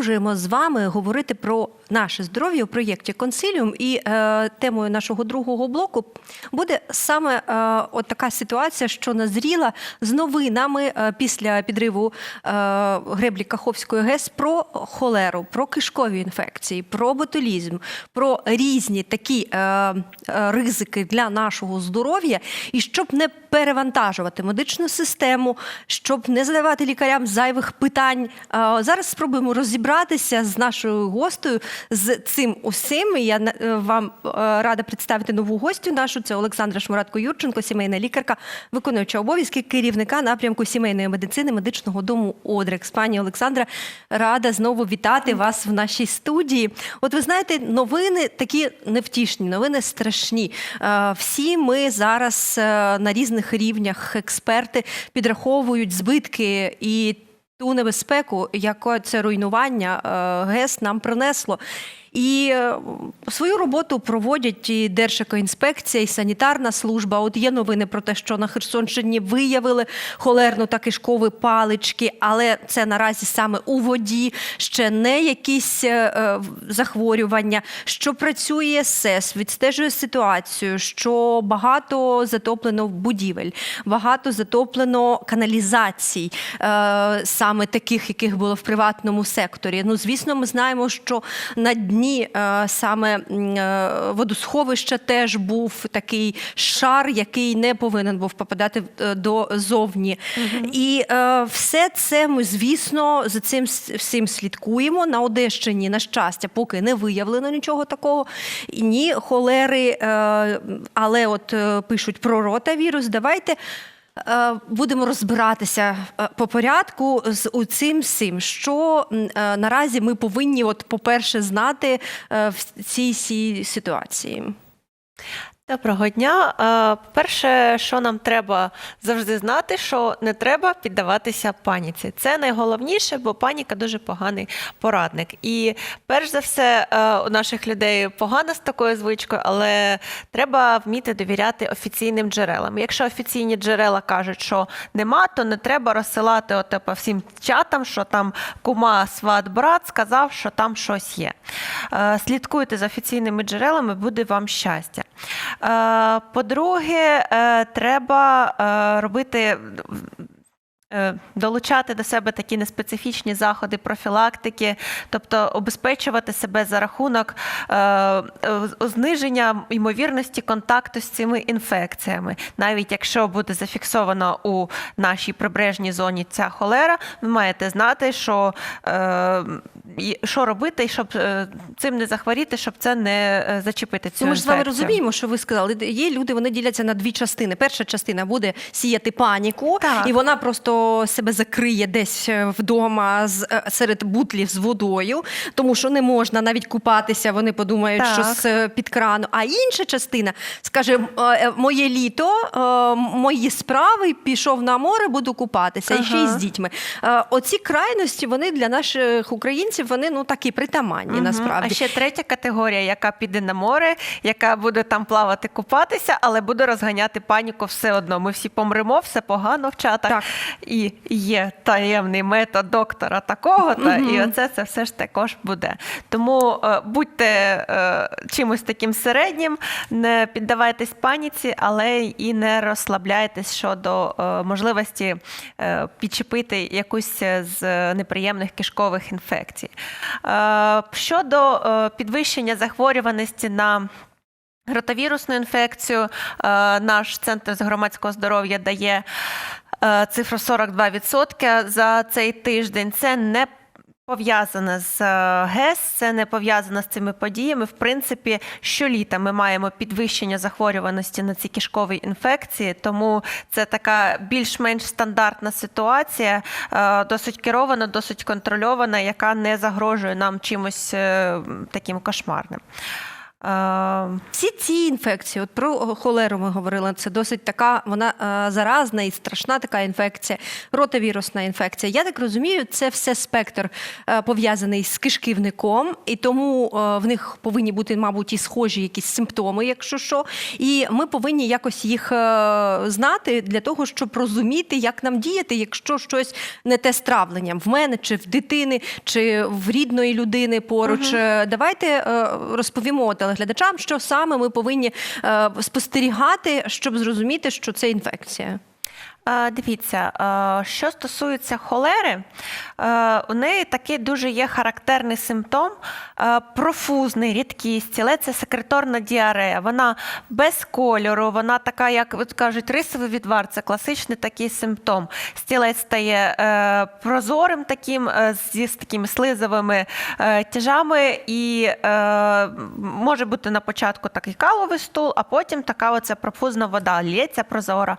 продовжуємо з вами говорити про наше здоров'я у проєкті Консиліум. І е, темою нашого другого блоку буде саме е, от така ситуація, що назріла з новинами е, після підриву е, греблі Каховської ГЕС про холеру, про кишкові інфекції, про ботулізм, про різні такі е, е, ризики для нашого здоров'я, і щоб не перевантажувати медичну систему, щоб не задавати лікарям зайвих питань. Е, Зараз спробуємо розібратися з нашою гостею з цим усім. Я е, вам е, рада представити нову гостю нашу. Це Олександра Шмуратко Юрченко, сімейна лікарка, виконуюча обов'язки керівника напрямку сімейної медицини медичного дому Одрекс. Пані Олександра, рада знову вітати вас в нашій студії. От ви знаєте, новини такі невтішні, новини страшні. Е, Всі ми зараз на різних рівнях експерти підраховують збитки і ту небезпеку, яке це руйнування е, ГЕС нам принесло. І е, свою роботу проводять і Держекоінспекція, і санітарна служба. От є новини про те, що на Херсонщині виявили холерну та кишкові палички, але це наразі саме у воді, ще не якісь е, е, захворювання. Що працює СЕС, відстежує ситуацію, що багато затоплено будівель, багато затоплено каналізацій, е, саме таких, яких було в приватному секторі. Ну, звісно, ми знаємо, що на дні е, саме е, водосховища теж був такий шар, який не повинен був попадати е, до зовні. І все це ми, звісно, за цим всім слідкуємо. На Одещині, на щастя, поки не виявлено нічого такого. Ні холери, але от пишуть про ротавірус. Давайте. Е, Будемо розбиратися е, по порядку з у цим всім, що е, наразі ми повинні, от, по-перше, знати е, в цій ситуації. Доброго дня. Е, Перше, що нам треба завжди знати, що не треба піддаватися паніці. Це найголовніше, бо паніка дуже поганий порадник. І перш за все, е, у наших людей погано з такою звичкою, але треба вміти довіряти офіційним джерелам. Якщо офіційні джерела кажуть, що нема, то не треба розсилати от, по всім чатам, що там кума, сват, брат сказав, що там щось є. Е, Слідкуйте за офіційними джерелами, буде вам щастя. Е, По-друге, е, треба е, робити. Долучати до себе такі неспецифічні заходи профілактики, тобто обезпечувати себе за рахунок зниження ймовірності контакту з цими інфекціями. Навіть якщо буде зафіксовано у нашій прибережній зоні ця холера, ви маєте знати, що, що робити, щоб е, цим не захворіти, щоб це не е, зачепити цю Ну, ми ж з вами розуміємо, що ви сказали. Є люди, вони діляться на дві частини. Перша частина буде сіяти паніку, Так. і вона просто себе закриє десь е, вдома з серед бутлів з водою, тому що не можна навіть купатися. Вони подумають, Так. що з під крану. А інша частина скаже: моє літо, мої справи, пішов на море, буду купатися, і ще й з дітьми. Оці крайності вони для наших українців вони ну такі притаманні. Мгм. Насправді А ще третя категорія, яка піде на море, яка буде там плавати, купатися, але буде розганяти паніку все одно. Ми всі помремо, все погано в чатах. Так. І є таємний метод доктора такого, та Мгм. і оце це все ж також буде. Тому е, будьте е, чимось таким середнім, не піддавайтесь паніці, але і не розслабляйтесь щодо е, можливості е, підчепити якусь з неприємних кишкових інфекцій. Е, Щодо е, підвищення захворюваності на Ротавірусну інфекцію е, наш центр з громадського здоров'я дає цифру 42% за цей тиждень. Це не пов'язане з е, ГЕС, це не пов'язано з цими подіями. В принципі, щоліта ми маємо підвищення захворюваності на ці кишкові інфекції, тому це така більш-менш стандартна ситуація, е, досить керована, досить контрольована, яка не загрожує нам чимось е, таким кошмарним. Всі ці інфекції, от про холеру ми говорили, це досить така вона е, заразна і страшна така інфекція, ротавірусна інфекція. Я так розумію, це все спектр е, пов'язаний з кишківником, і тому е, в них повинні бути, мабуть, і схожі якісь симптоми, якщо що. І ми повинні якось їх знати для того, щоб розуміти, як нам діяти, якщо щось не те з травленням в мене, чи в дитини, чи в рідної людини поруч. Е, Давайте розповімо телеглядачам, що саме ми повинні е, спостерігати, щоб зрозуміти, що це інфекція. Дивіться, що стосується холери, у неї такий дуже є характерний симптом, профузний, рідкість, але це секреторна діарея. Вона без кольору, вона така, як кажуть, рисовий відвар, це класичний такий симптом. Стілець стає е, прозорим таким, е, зі такими слизовими е, тяжами, і може бути на початку такий каловий стул, а потім така оця профузна вода, лється прозора.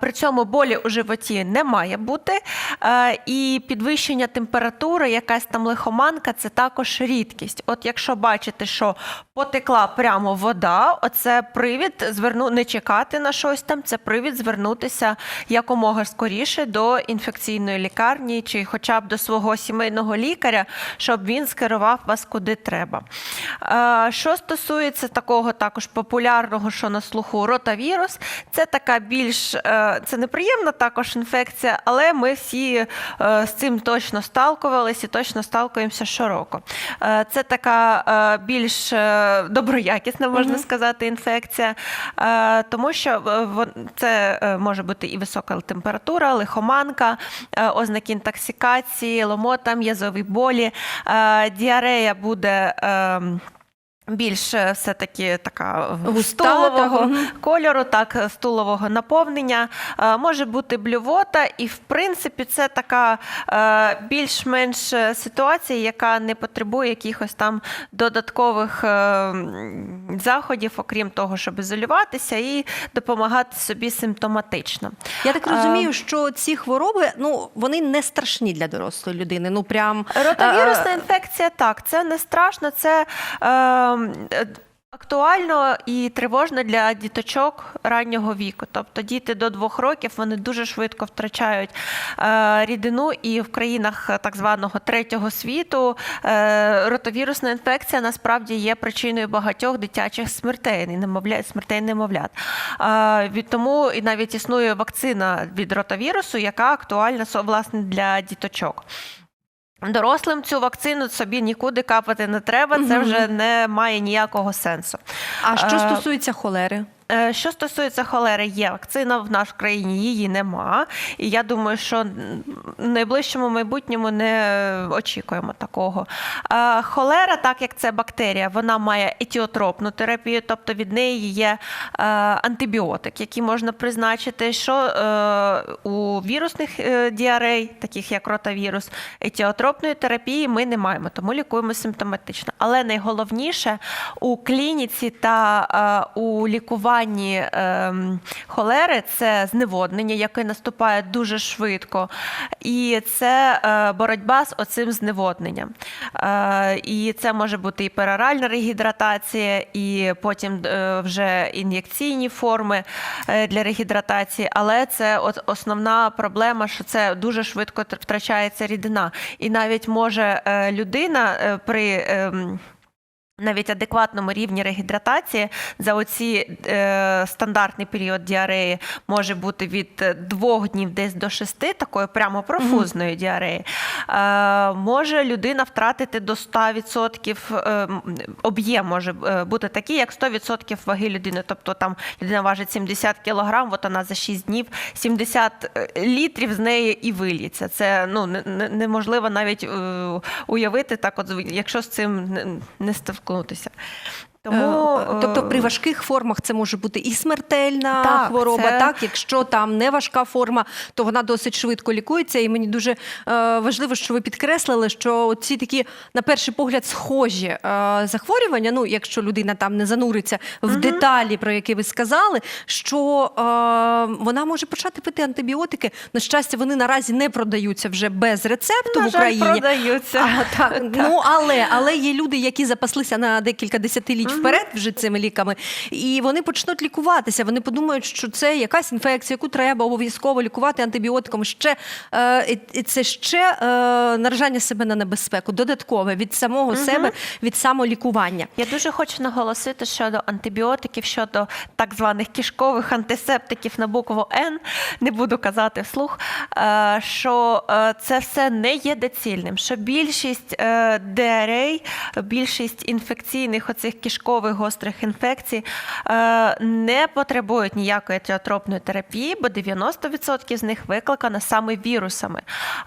При цьому болі у животі не має бути. Е, І підвищення температури, якась там лихоманка це також рідкість. От якщо бачите, що потекла прямо вода, оце привід зверну не чекати на щось там. Це привід звернутися якомога скоріше до інфекційної лікарні чи хоча б до свого сімейного лікаря, щоб він скерував вас куди треба. Е, Що стосується такого також популярного, що на слуху ротавірус, це така більш е, це неприємна також інфекція, але ми всі е, з цим точно сталкувалися і точно сталкуємося щороку. Е, Це така е, більш доброякісна, можна сказати, інфекція, тому що це може бути і висока температура, лихоманка, ознаки інтоксикації, ломота, м'язові болі, діарея буде. Більш е, все-таки така стулового кольору, так, е, стулового наповнення. Е, Може бути блювота, і в принципі це така більш-менш ситуація, яка не потребує якихось там додаткових заходів, окрім того, щоб ізолюватися і допомагати собі симптоматично. Я так розумію, що ці хвороби ну вони не страшні для дорослої людини. Ну прям Ротавірусна е, інфекція так, це не страшно, це актуально і тривожно для діточок раннього віку. Тобто діти до двох років вони дуже швидко втрачають е, рідину, і в країнах е, так званого третього світу е, ротавірусна інфекція насправді є причиною багатьох дитячих смертей, немовлят, смертей немовлят. Е, від тому і навіть існує вакцина від ротавірусу, яка актуальна власне для діточок. Дорослим цю вакцину собі нікуди капати не треба, це вже не має ніякого сенсу. А що Е, стосується холери? Е, Що стосується холери, є вакцина в нашій країні, її нема. І я думаю, що в найближчому майбутньому не очікуємо такого. Е, Холера, так як це бактерія, вона має етіотропну терапію, тобто від неї є е, антибіотик, який можна призначити. Що у вірусних діарей, таких як ротавірус, етіотропної терапії ми не маємо, тому лікуємо симптоматично. Але найголовніше у клініці та у лікуванні ем, холери це зневоднення, яке наступає дуже швидко, і це е, боротьба з оцим зневодненням. Е, І це може бути і пероральна регідратація, і потім е, вже ін'єкційні форми для регідратації. Але це от основна проблема, що це дуже швидко тр- втрачається рідина. І навіть може людина при. Навіть адекватному рівні регідратації за оці е, стандартний період діареї може бути від е, двох днів десь до шести, такої прямо профузної діареї. Е, може людина втратити до 100%, е, об'єм може е, бути такий, як 100% ваги людини. Тобто там людина важить 70 кг, от вона за 6 днів 70 літрів з неї і виліться. Це ну, не- не- неможливо навіть е, уявити, так от, якщо з цим не, не стикнутися. Тому, Е, тобто при е, важких формах це може бути і смертельна Так, хвороба. це- Так, якщо там не важка форма, то вона досить швидко лікується. І мені дуже е, важливо, що ви підкреслили, що ці такі, на перший погляд, схожі е, захворювання. Ну, якщо людина там не зануриться в деталі, про які ви сказали, що е, вона може почати пити антибіотики. На щастя, вони наразі не продаються вже без рецепту на в жаль, Україні. продаються. А, так. Ну але, але є люди, які запаслися на декілька десятиліть вперед вже цими ліками, і вони почнуть лікуватися. Вони подумають, що це якась інфекція, яку треба обов'язково лікувати антибіотиком. Ще е, це ще е, наражання себе на небезпеку, додаткове від самого себе, від самолікування. Я дуже хочу наголосити щодо антибіотиків, щодо так званих кишкових антисептиків на букву Н. Не буду казати вслух, е, що це все не є доцільним. Що більшість ДРА, більшість інфекційних оцих кишкових гострих інфекцій е, не потребують ніякої тіотропної терапії, бо 90% з них викликано саме вірусами.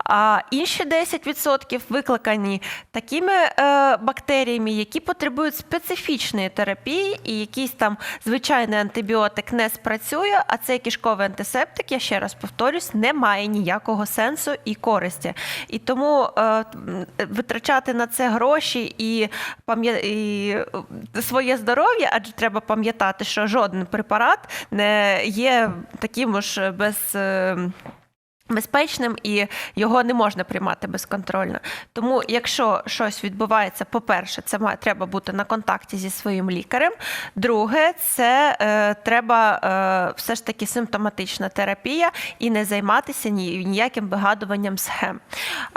А інші 10% викликані такими е, бактеріями, які потребують специфічної терапії, і якийсь там звичайний антибіотик не спрацює, а цей кишковий антисептик, я ще раз повторюсь, не має ніякого сенсу і користі. І тому е, витрачати на це гроші і, пам'я- і е, своє здоров'я, адже треба пам'ятати, що жоден препарат не є таким ж без. Безпечним і його не можна приймати безконтрольно. Тому, якщо щось відбувається, по-перше, це має треба бути на контакті зі своїм лікарем. Друге, це е, треба е, все ж таки симптоматична терапія і не займатися ні, ніяким вигадуванням схем.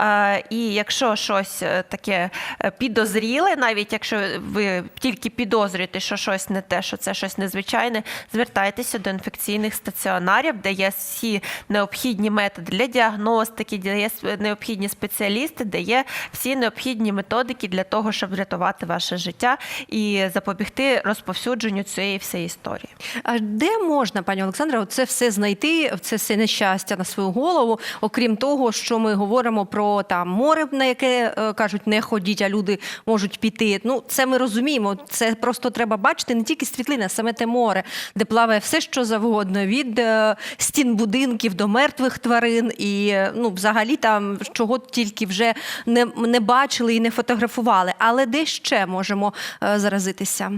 Е, і якщо щось е, таке е, підозріле, навіть якщо ви тільки підозрюєте, що щось не те, що це щось незвичайне, звертайтеся до інфекційних стаціонарів, де є всі необхідні методи для діагностики, де є необхідні спеціалісти, де є всі необхідні методики для того, щоб врятувати ваше життя і запобігти розповсюдженню цієї всієї історії. А де можна, пані Олександра, це все знайти, це все нещастя на свою голову, окрім того, що ми говоримо про там море, на яке е, кажуть, не ходіть, а люди можуть піти. Ну, це ми розуміємо. Це просто треба бачити не тільки світлини, а саме те море, де плаває все, що завгодно, від е, стін будинків до мертвих тварин, і е, ну, взагалі там чого тільки вже не, не бачили і не фотографували. Але де ще можемо е, заразитися?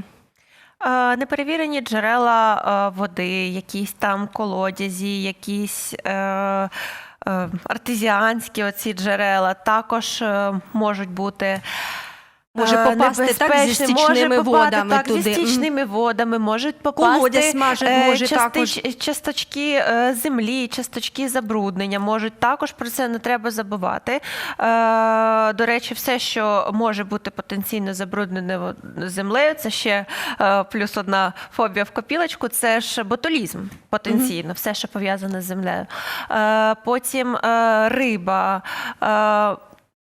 Е, Неперевірені джерела е, води, якісь там колодязі, якісь е, артезіанські оці джерела також можуть бути. Може попасти так зі стічними водами так, туди. зі стічними водами, можуть попасти Колодязь може- е, може частич- також. часточки е, землі, часточки забруднення можуть також про це не треба забувати. Е, До речі, все, що може бути потенційно забруднене землею, це ще плюс одна фобія в копілочку, це ж ботулізм потенційно, все, що пов'язане з землею. Потім риба.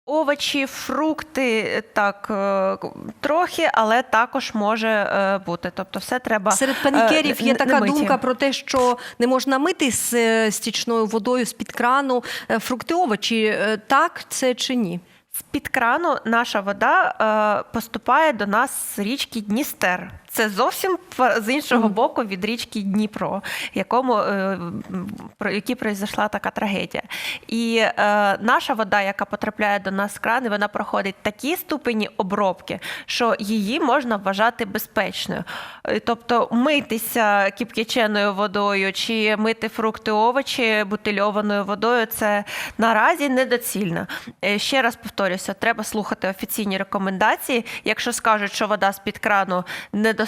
Е, Овочі, фрукти, так е, трохи, але також може е, бути. Тобто, все треба Серед е, панікерів є така миті. думка про те, що не можна мити з е, стічною водою з-під крану е, фрукти, овочі. Е, Так це чи ні? З-під крану наша вода е, поступає до нас з річки Дністер. Це зовсім з іншого боку від річки Дніпро, якому, е, про якій пройшла така трагедія. І е, наша вода, яка потрапляє до нас з крани, вона проходить такі ступені обробки, що її можна вважати безпечною. Е, Тобто митися кип'яченою водою чи мити фрукти, овочі бутильованою водою це наразі недоцільно. Е, Ще раз повторюся, треба слухати офіційні рекомендації. Якщо скажуть, що вода з-під крану недостатньо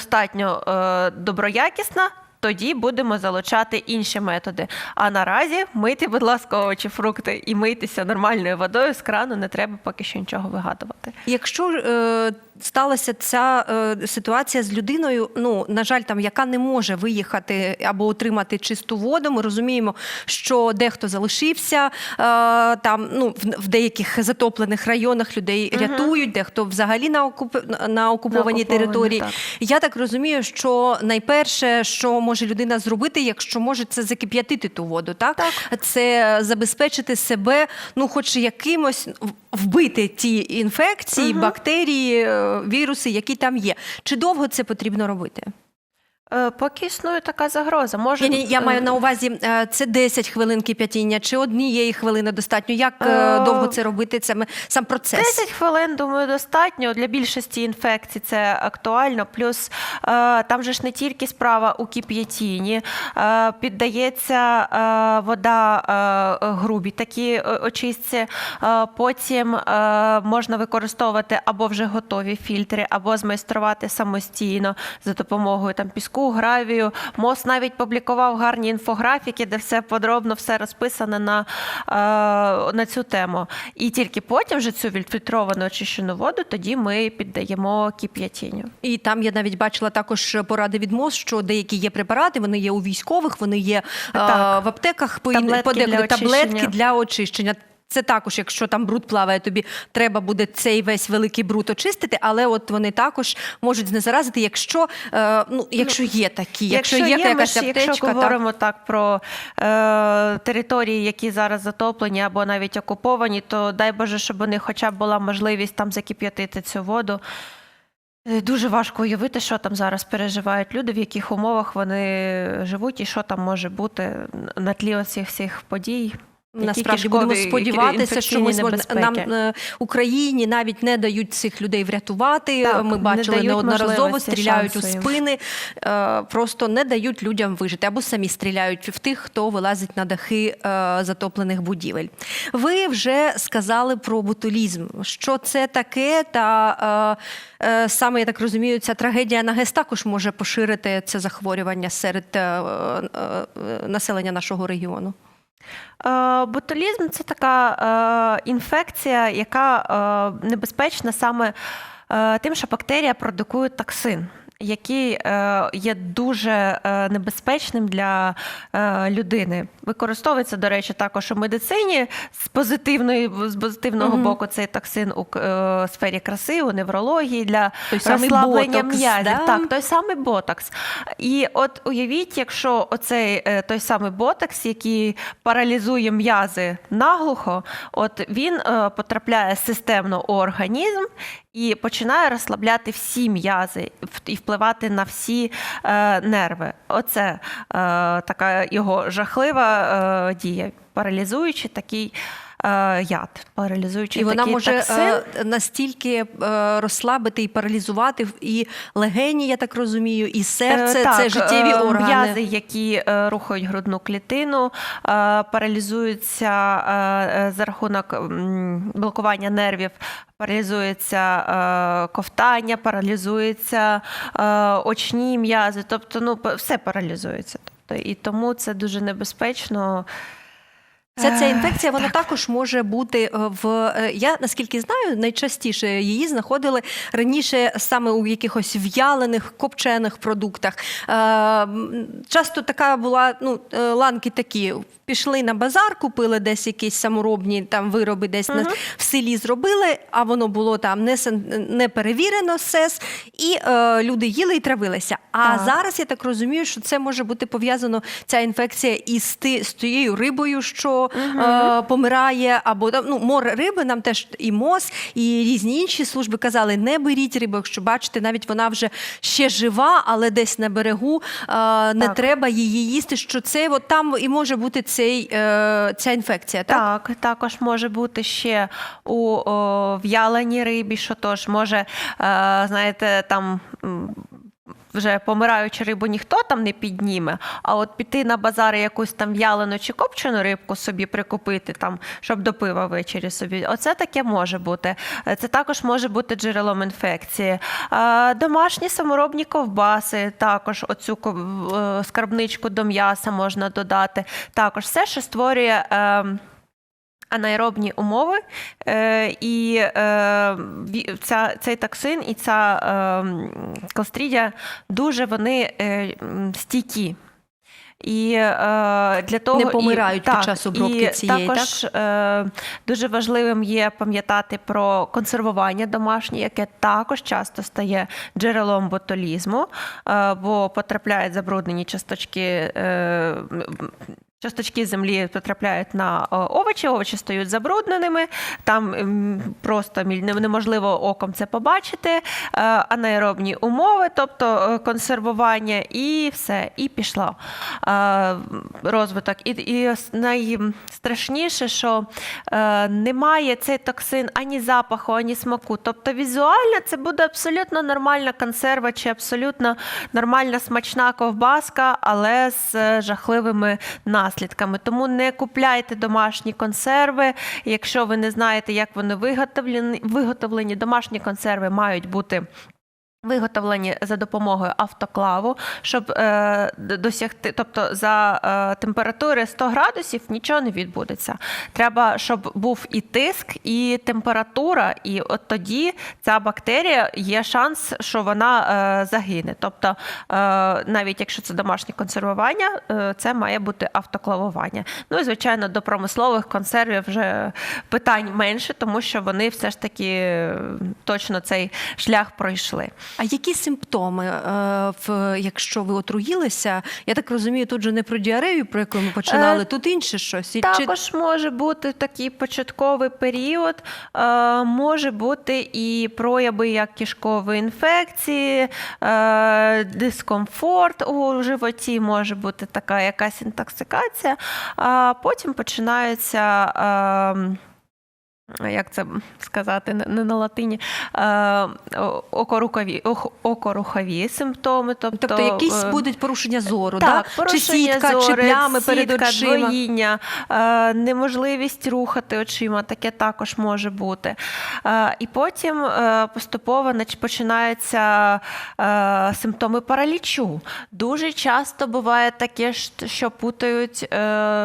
е, доброякісна. Тоді будемо залучати інші методи. А наразі мити, будь ласка, овочі, фрукти і митися нормальною водою з крану не треба поки що нічого вигадувати. Якщо е, сталася ця е, ситуація з людиною, ну на жаль, там яка не може виїхати або отримати чисту воду, ми розуміємо, що дехто залишився е, там, ну в, в деяких затоплених районах людей рятують, дехто взагалі на окуп на окупованій окупованій, території. так. Я так розумію, що найперше, що може людина зробити, якщо може, це закип'ятити ту воду, так? Це забезпечити себе, ну, хоч якимось вбити ті інфекції, бактерії, е, віруси, які там є. Чи довго це потрібно робити? Е, Поки існує така загроза. Може, ні, я е, маю на увазі, е, це 10 хвилин кип'ятіння чи однієї хвилини достатньо? Як довго це робити? Це сам процес? 10 хвилин, думаю, достатньо. Для більшості інфекцій це актуально. Плюс там же ж не тільки справа у кип'ятінні, піддається вода грубій такі очистці. Потім можна використовувати або вже готові фільтри, або змайструвати самостійно за допомогою там піску, гравію. МОЗ навіть публікував гарні інфографіки, де все подробно все розписано на, е, на цю тему. І тільки потім вже цю відфільтровану очищену воду тоді ми піддаємо кип'ятінню. І там я навіть бачила також поради від МОЗ, що деякі є препарати, вони є у військових, вони є е, Так. в аптеках, по Таблетки таблетки для очищення. Це також, якщо там бруд плаває, тобі треба буде цей весь великий бруд очистити, але от вони також можуть знезаразити, якщо, е, ну, якщо є такі, якщо, є, ми якась аптечка. якщо говоримо так про е, території, які зараз затоплені або навіть окуповані, то дай Боже, щоб у них хоча б була можливість там закип'ятити цю воду. Е, Дуже важко уявити, що там зараз переживають люди, в яких умовах вони живуть, і що там може бути на тлі оцих всіх подій. Насправді будемо сподіватися, що ми нам е, Україні навіть не дають цих людей врятувати. Так, ми бачили дають неодноразово, стріляють у спини, е, просто не дають людям вижити або самі стріляють в тих, хто вилазить на дахи е, затоплених будівель. Ви вже сказали про ботулізм. Що це таке? Та саме я так розумію, ця трагедія на ГЕС також може поширити це захворювання серед населення нашого регіону. Е, Ботулізм це така е, інфекція, яка е, небезпечна саме тим, що бактерія продукує токсин. Який е, є дуже е, небезпечним для е, людини, використовується, до речі, також у медицині з позитивної з позитивного Мгм. боку цей токсин у сфері краси, у неврології для Той розслаблення ботокс, м'язів. да? Так, той самий ботокс. І от уявіть, якщо оцей той самий ботокс, який паралізує м'язи наглухо, от він потрапляє системно у організм і починає розслабляти всі м'язи і впливати на всі е, нерви. Оце е, така його жахлива е, дія, паралізуючи такий. Е, Яд, паралізуючий І вона такий може токсин. е, настільки е, розслабити і паралізувати і легені, я так розумію, і серце Е, це життєві органи. М'язи, які рухають грудну клітину, паралізуються за рахунок блокування нервів. Паралізується е, ковтання, паралізується е, очні м'язи, тобто ну, все паралізується. Тобто, і тому це дуже небезпечно. Ця, ця Е, інфекція вона також може бути е, в е, я наскільки знаю, найчастіше її знаходили раніше саме у якихось в'ялених копчених продуктах. Часто така була ну ланки такі. Пішли на базар, купили десь якісь саморобні там вироби, десь на, в селі зробили, а воно було там не, не перевірено СЕС, і е, люди їли і травилися. А Так. зараз я так розумію, що це може бути пов'язано ця інфекція із з тією рибою, що е, помирає, або ну, море риби, нам теж і МОЗ, і різні інші служби казали, не беріть рибу, якщо бачите, навіть вона вже ще жива, але десь на берегу е, не Так. треба її їсти. Що це от там і може бути цей, е, ця інфекція, так? Так, також може бути ще у о, в'яленій рибі, що тож може, е, знаєте, там. Вже помираючу рибу ніхто там не підніме, а от піти на базар якусь там в'ялену чи копчену рибку собі прикупити, там, щоб до пива ввечері собі. Оце таке може бути. Це також може бути джерелом інфекції. Е, Домашні саморобні ковбаси, також оцю е, скарбничку до м'яса можна додати. Також все, що створює. Анаеробні умови, е, і е, ця, цей токсин і ця е, м, дуже вони стійкі. І е, для того Не помирають і, під так, час обробки і цієї, також е, дуже важливим є пам'ятати про консервування домашнє, яке також часто стає джерелом ботулізму, е, бо потрапляють забруднені часточки. Е, Часточки землі потрапляють на е, овочі, овочі стають забрудненими, там просто неможливо оком це побачити, е, анаеробні умови, тобто е, консервування, і все, і пішло е, розвиток. І, і найстрашніше, що немає цей токсин ані запаху, ані смаку. Тобто візуально це буде абсолютно нормальна консерва чи абсолютно нормальна смачна ковбаска, але з жахливими наслідками. Тому не купляйте домашні консерви, якщо ви не знаєте, як вони виготовлені. Виготовлені домашні консерви мають бути. Виготовлені за допомогою автоклаву, щоб е, досягти, тобто за е, температури 100 градусів нічого не відбудеться. Треба, щоб був і тиск, і температура, і от тоді ця бактерія є шанс, що вона е, загине. Тобто, е, навіть якщо це домашнє консервування, е, це має бути автоклавування. Ну і звичайно, до промислових консервів вже питань менше, тому що вони все ж таки е, точно цей шлях пройшли. А які симптоми, е, в, якщо ви отруїлися? Я так розумію, тут же не про діарею, про яку ми починали, Е, тут інше щось. І чи- Також може бути такий початковий період, е, може бути і прояви як кишкової інфекції, дискомфорт у животі, може бути така якась інтоксикація, а потім починається. Як це сказати, не- на латині, окорухові, окорухові симптоми. Тобто, Тобто якісь е, будуть порушення зору, так, чи порушення сітка, чи зору, плями перед очима. двоїння, неможливість рухати очима, таке також може бути. І потім е, поступово починаються е, симптоми паралічу. Дуже часто буває таке, що путають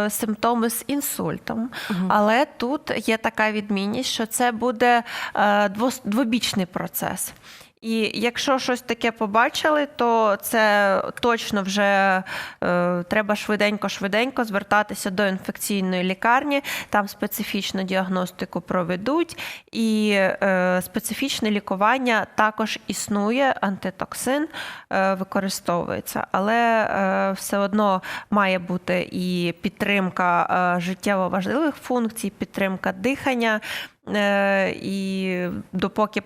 симптоми з інсультом. Але тут є така відмінність, що це буде е, двобічний процес. І якщо щось таке побачили, то це точно вже е, треба швиденько-швиденько звертатися до інфекційної лікарні, там специфічну діагностику проведуть, і е, специфічне лікування також існує, антитоксин е, використовується, але е, все одно має бути і підтримка е, життєво важливих функцій, підтримка дихання. Е, І допоки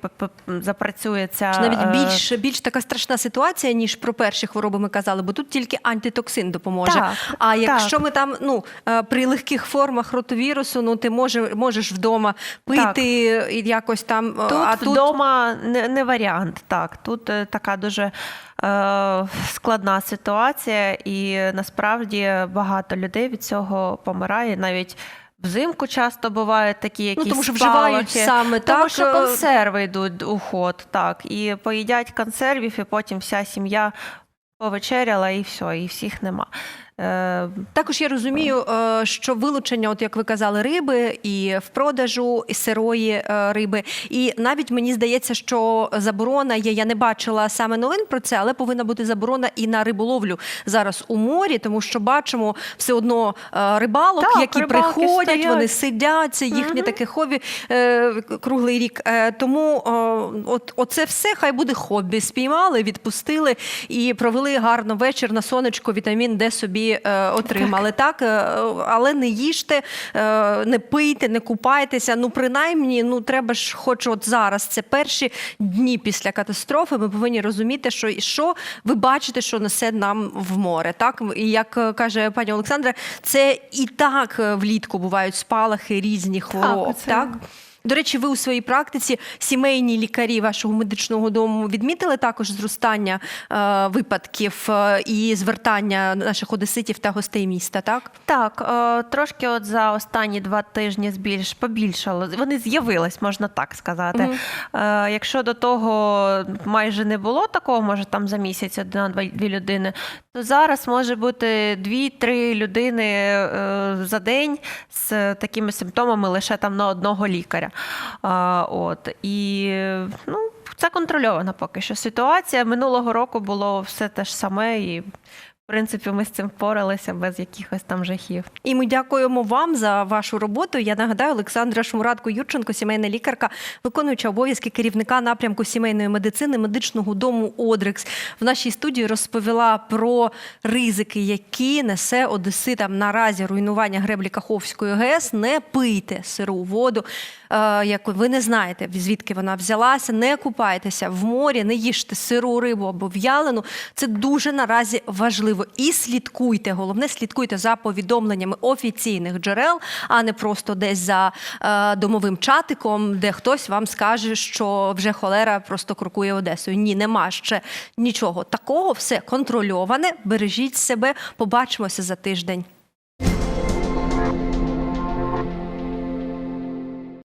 запрацює ця Чи навіть е, більш, більш така страшна ситуація, ніж про перші хвороби ми казали, бо тут тільки антитоксин допоможе. Так, а якщо так. ми там ну, е, при легких формах ротовірусу, ну ти може, можеш вдома пити і якось там. Тут а тут вдома не, не варіант. Так, тут така дуже складна ситуація, і насправді багато людей від цього помирає. Навіть взимку часто бувають такі якісь Ну, тому що вживають спалахи. саме тому так, що е, консерви йдуть у ход, так, і поїдять консервів, і потім вся сім'я повечеряла, і все, і всіх нема. Е, Також я розумію, е, що вилучення, от як ви казали, риби і в продажу, і сирої е, риби. І навіть мені здається, що заборона є. Я не бачила саме новин про це, але повинна бути заборона і на риболовлю зараз у морі, тому що бачимо все одно рибалок, Так, які приходять, стоять. вони сидять, це їхнє таке хобі круглий рік. Тому от оце все хай буде хобі. Спіймали, відпустили і провели гарно вечір на сонечко, вітамін Д собі е, отримали. Так, Е, але не їжте, е, не пийте, не купайтеся. Ну, принаймні, ну треба ж, хоч от зараз, це перші дні після катастрофи. Ми повинні розуміти, що і що ви бачите, що несе нам в море. Так і як каже пані Олександра, це і так влітку бувають спалахи різні хвороб. це- так? До речі, ви у своїй практиці сімейні лікарі вашого медичного дому відмітили також зростання е, випадків е, і звертання наших одеситів та гостей міста, так? Так, е, трошки от за останні два тижні збільш побільшало. Вони з'явились, можна так сказати. Е, Якщо до того майже не було такого, може там за місяць одна-дві дві людини, то зараз може бути дві-три людини е, за день з такими симптомами лише там на одного лікаря. А, От і ну. Це контрольована поки що ситуація. Минулого року було все те ж саме, і в принципі, ми з цим впоралися без якихось там жахів. І ми дякуємо вам за вашу роботу. Я нагадаю, Олександра Шмурадко Юрченко, сімейна лікарка, виконуюча обов'язки керівника напрямку сімейної медицини медичного дому Одрикс. В нашій студії розповіла про ризики, які несе одеситам наразі руйнування греблі Каховської ГЕС. Не пийте сиру воду, е, як ви не знаєте, звідки вона взялася. Не купайтеся в морі, не їжте сиру рибу або в'ялену. Це дуже наразі важливо. І слідкуйте. Головне, слідкуйте за повідомленнями офіційних джерел, а не просто десь за е, домовим чатиком, де хтось вам скаже, що вже холера просто крокує Одесою. Ні, нема ще нічого такого. Все контрольоване. Бережіть себе. Побачимося за тиждень.